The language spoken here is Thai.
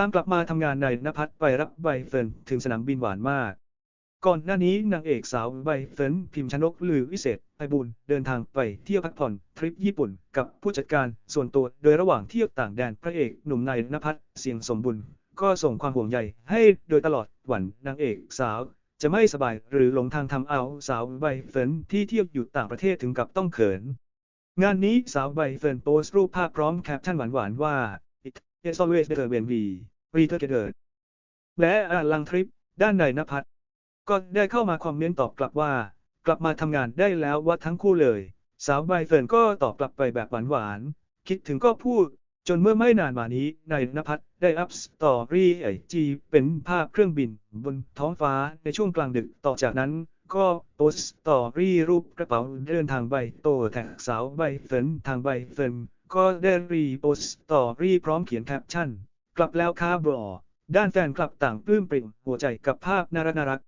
ตามกลับมาทำงานในนภัสไปรับใบเฟิร์นถึงสนามบินหวานมาก ก่อนหน้านี้นางเอกสาวใบเฟิร์นพิมพ์ชนกลือวิเศษไพบุญเดินทางไปเที่ยวพักผ่อนทริปญี่ปุ่นกับผู้จัดการส่วนตัวโดยระหว่างเที่ยวต่างแดนพระเอกหนุ่มนายนภัสเสียงสมบุญก็ส่งความห่วงใยให้โดยตลอดวันนางเอกสาวจะไม่สบายหรือหลงทางทำเอาสาวใบเฟิร์นที่เที่ยวอยู่ต่างประเทศถึงกับต้องเขิน งานนี้สาวใบเฟิร์นโพสต์รูปภาพพร้อมแคปชั่นหวานๆว่า It's always better when we read together และลังทริป ด้านในนภัสก็ได้เข้ามาคอมเมนต์ตอบกลับว่า กลับมาทำงานได้แล้วว่าทั้งคู่เลย สาวใบเฟิร์นก็ตอบกลับไปแบบหวานๆ คิดถึงก็พูด จนเมื่อไม่นานมานี้นายนภัสได้อัพสตอรี่ไอจีเป็นภาพเครื่องบินบนท้องฟ้าในช่วงกลางดึกต่อจากนั้นก็โพสต์สตอรี่รูปกระเป๋าเดินทางใบโตแท็กสาวใบเฟิร์นทางใบเฟิร์น ก็ได้รีโพสต์สตอรี่พร้อมเขียนแคปชั่น กลับแล้วค่ะบบอด้านแฟนคลับต่างปลื้มปริ่มหัวใจกับภาพน่ารัก